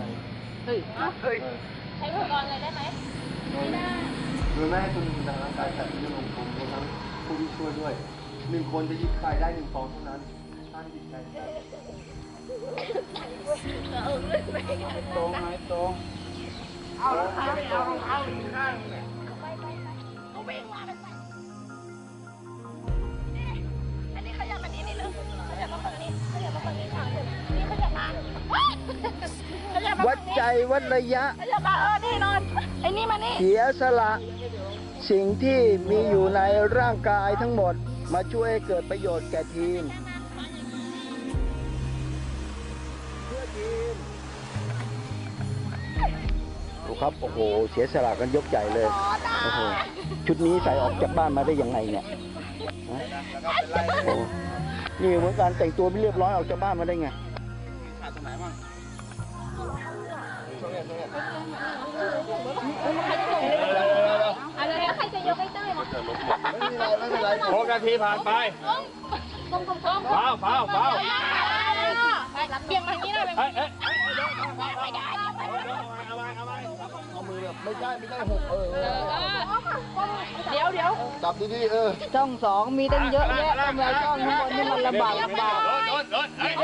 เข้าไปข้างในเฮ้ยเฮ้ยใช้อุปกรณ์อะไรได้ไหมไม่ได้โดยไม่ให้คนทางร่างกายจัดที่ลงผมรวมทั้งผู้ที่ช่วยด้วยหนึ่งคนจะหยิบไข่ได้หนึ่งฟองเท่านั้นห้ามหยิบไข่ตรงไหมตรงเอาเท้าเอาเท้าข้างเนี่ยไปไปไปเขาวิ่งมาเป็นไปนี่อันนี้ขยับมานี่นี่เลยขยับมาฝั่งนี้ขยับมาฝั่งนี้ค่ะนี่ขยับมาขยับมาวัด ใจวัดระยะขยับมาเออนี่นอนไอ้นี่มานี่ เสียสละ สิ่งที่มีอยู่ในร่างกายทั้งหมดมาช่วยให้เกิดประโยชน์แก่ทีมเพื่อทีมดูครับ โอ้โห เสียสละกันยกใหญ่เลยโอ้โหชุดนี้ใส่ออกจากบ้านมาได้ยังไงเนี่ยฮะโอ้โหนี่เหมือนการแต่งตัวไม่เรียบร้อยออกจากบ้านมาได้ไงอะไรใครจะยก ให้ตื้อนะไม่เป็นไรไม่เป็นไรหกนาทีผ่านไปกลมกลมกลมเฝ้าเฝ้าเฝ้าเบี่ยงมาทางนี้หน่อยเอ้ยเอ้ยไม่ได้เอามือแบบไม่ใช่ไม่ใช่หกเออเดี๋ยวเดี๋ยวจับดีๆเออช่องสองมีตั้งเยอะแยะทำไมช่องข้างบนนี่มันลำบากลำบากโดนโดนโดนเฮ้ย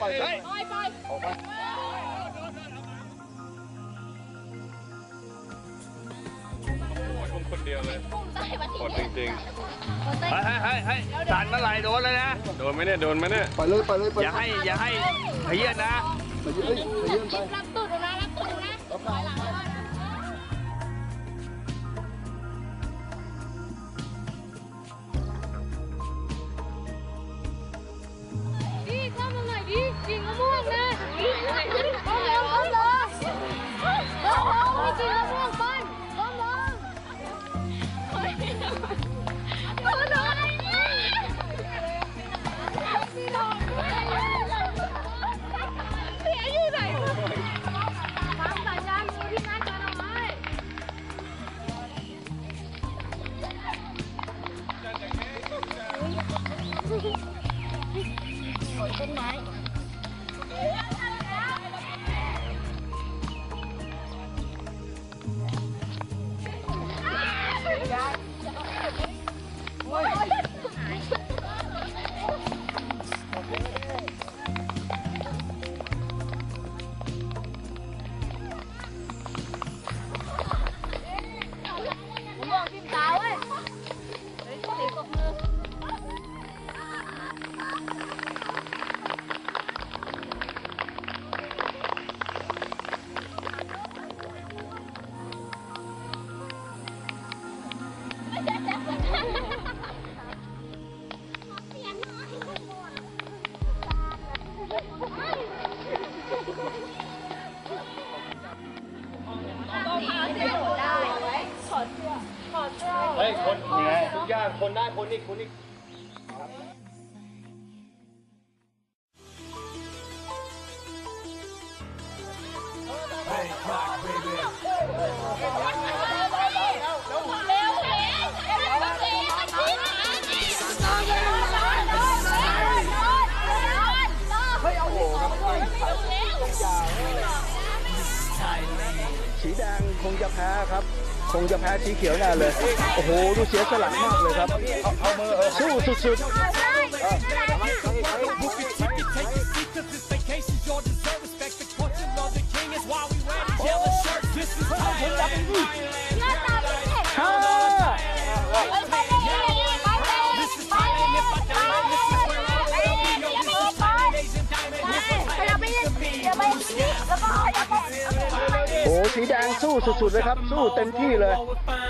ปล่อยไปล่อยปออกมาคนเดียวเลยใต้มาหมดจริงๆเฮ้ยเฮ้ยเฮ้ยสั่นเมื่อไหร่โดนเลยนะ โดนไหมเนี่ย โดนไหมเนี่ย ไปเลยไปเลยปล่อยอย่าให้อย่าให้ขยี้นะไปยืนเอ้ยไปยืนไปรับตุ่นนะรับตุ่นะถอยหลัง คนได้คนอีกคนอีกสีแดงคงจะแพ้ครับ คงจะแพ้สีเขียวแน่เลย โอ้โห ดูเสียสละมากเลยครับ สู้สุดๆ สีแดงสู้สุดๆเลยครับ สู้เต็มที่เลย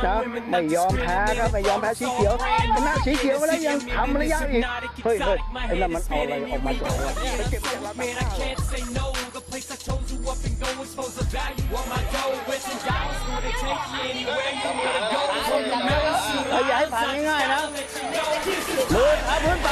นะไม่ยอมแพ้ครับไม่ยอมแพ้สีเขียวชนะสีเขียวมาแล้วยังทำระยะอีกเฮ้ยเฮ้ยไอ้นั่นมันเอาอะไรออกมาจากไหนวะไปเก็บจากร้านตัดผ้าเหรอเฮ้ยอย่าให้ผ่านง่ายๆนะมือเอาพื้นไป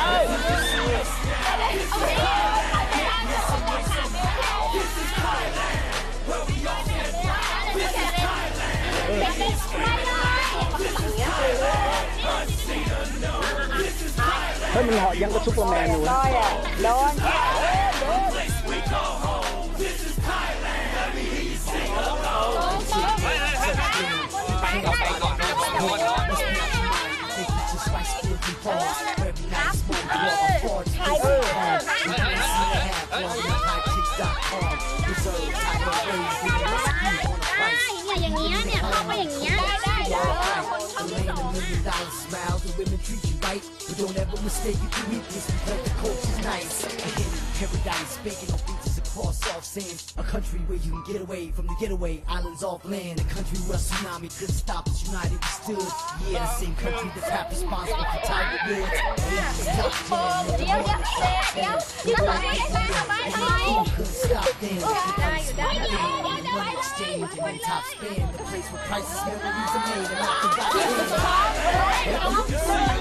เฮ้ยมันเหาะยังกับซุปเปอร์แมนอยู่นะอย่างเงี้ยเนี่ยเข้าไปอย่างเงี้ยได้ได้ได้ dollar smiles, the mistake you do This, but the coach is nice. A hidden paradise, baking on beaches across soft sand. A country where you can get away from the getaway, islands off land. A country where a tsunami couldn't stop us, united we stood. Yeah, the same country that's half responsible for Tiger Woods. Top spin, the place where prices, memories are made, and I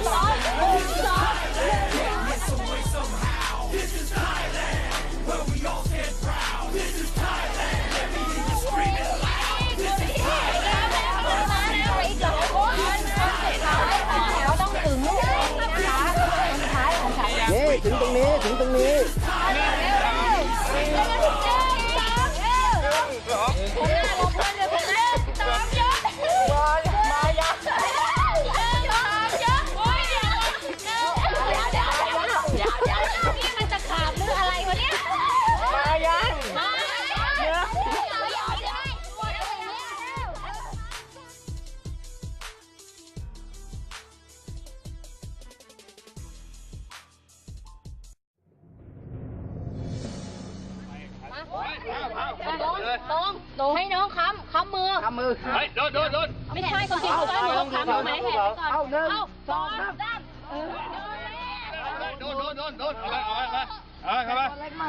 forgot. 死了。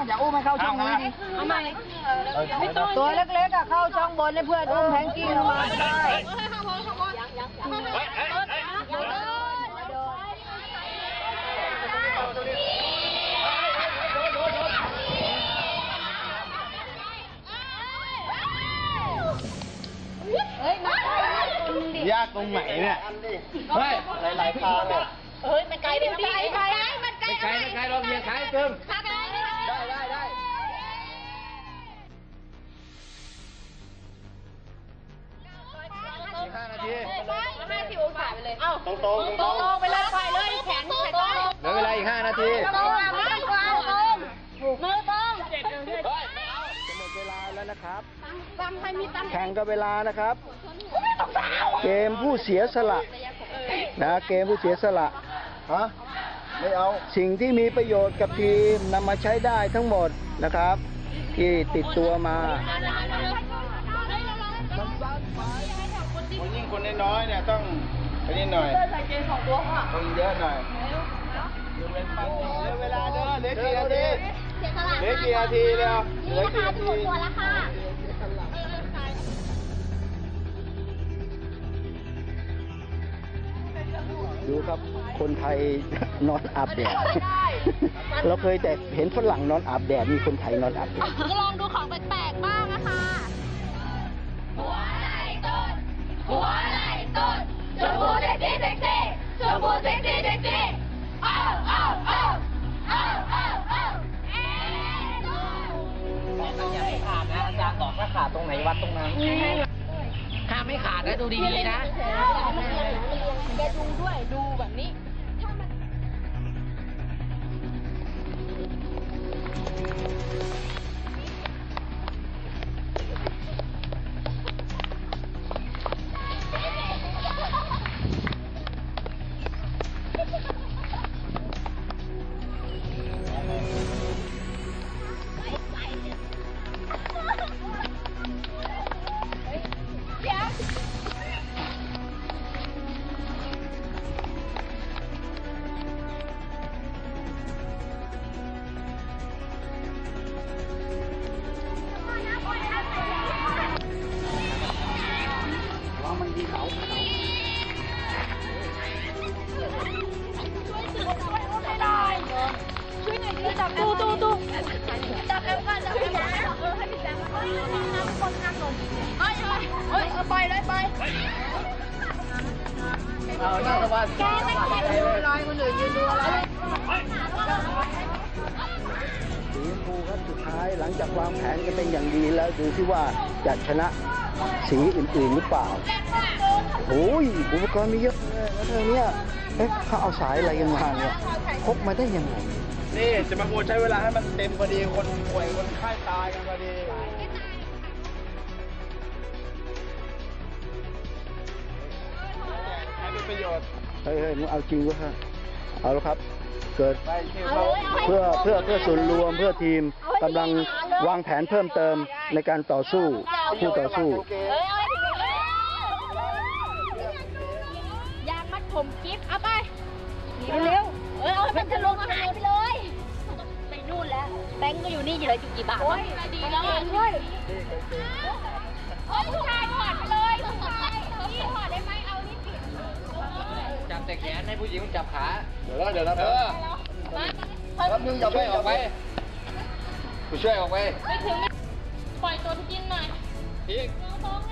อย่าอุ้มให้เข้าช่องนะเอาใหม่ไม่ต้องตัวเล็กๆอะเข้าช่องบนให้เพื่อนอุ้มแพงกี้ลงมาก็ได้เฮ้ยเฮ้ยเฮ้ยยากตรงไหนเนี่ย เฮ้ย หลายๆทางเนี่ย เฮ้ย มันไกลไปมันไกล แข่งกับเวลานะครับ เกมผู้เสียสละนะเกมผู้เสียสละฮะไม่เอาสิ่งที่มีประโยชน์กับทีมนำมาใช้ได้ทั้งหมดนะครับ ที่ติดตัวมาคนยิ่งคนน้อยๆเนี่ยต้องไปนิดหน่อยต้องเยอะหน่อยเหลือเวลาเด้อเหลือกี่นาทีเสียสละเหลือกี่นาทีแล้วเหลือนี่กี่ค่ะนาถูทีกตัวแล้วค่ะ ดดูครับคนไทยนอนอาบแดด เราเคยแต่เห็นฝรั่งนอนอาบแดดมีคนไทยนอนอาบแดดก็ลองดูของแปลกๆบ้างนะคะหัวไหล่ต้นหัวไหล่ต้นชมพูเซ็กซี่เซ็กซี่ชมพูเซ็กซี่เซ็กซี่อ้าวอ้าวอ้าวอ้าวอ้าวอ้าวเอ๊ะลูกอย่าให้ขาดนะอาจารย์บอกถ้าขาดตรงไหนวัดตรงนั้น แล้วดูดีๆนะ แกดูด้วย ดูแบบนี้ เฮ้ยเฮ้ยเอาไปเลยไปแกไม่เก็บดูรอยคนอื่นยืนดูอะไรสีชมพูครับสุดท้ายหลังจากวางแผนกันเป็นอย่างดีแล้วดูที่ว่าจะชนะสีอื่นๆหรือเปล่าโอ้ยอุปกรณ์มีเยอะเลยแล้วเธอเนี่ยเอ๊ะเขาเอาสายอะไรกันมาเนี่ยพกมาได้ยังไง นี่จะมาโมใช้เวลาให้มันเต็มพอดีคนป่วยคนไข้ตายกันพอดีให้เป็นประโยชน์เฮ้ยเฮ้ยมึงเอาจริงวะฮะเอาละครับ เกิดไปคิวเขาเพื่อเพื่อเพื่อส่วนรวมเพื่อทีมกำลังวางแผนเพิ่มเติมในการต่อสู้ผู้ต่อสู้เฮ้ยเอาให้ถึงเลยยางมัดผมกิฟต์เอาไปเร็ว บงก์ก็อยู่นี่อยู่เลยจุกี่บาทโอ้ยดีแล้วอะช่วยเฮ้ยผู้ชายถอดไปเลยผู้ชายนี่ถอดได้ไหมเอานี่ปิดจับแต่แขนให้ผู้หญิงจับขา เดี๋ยวนะเดี๋ยวนะเออมาแป๊บนึงอย่าช่เพิ่วยงออกไปกูช่วยออกไป ไม่ถึงปล่อยตัวทุกยินหน่อยอีกน้องๆให้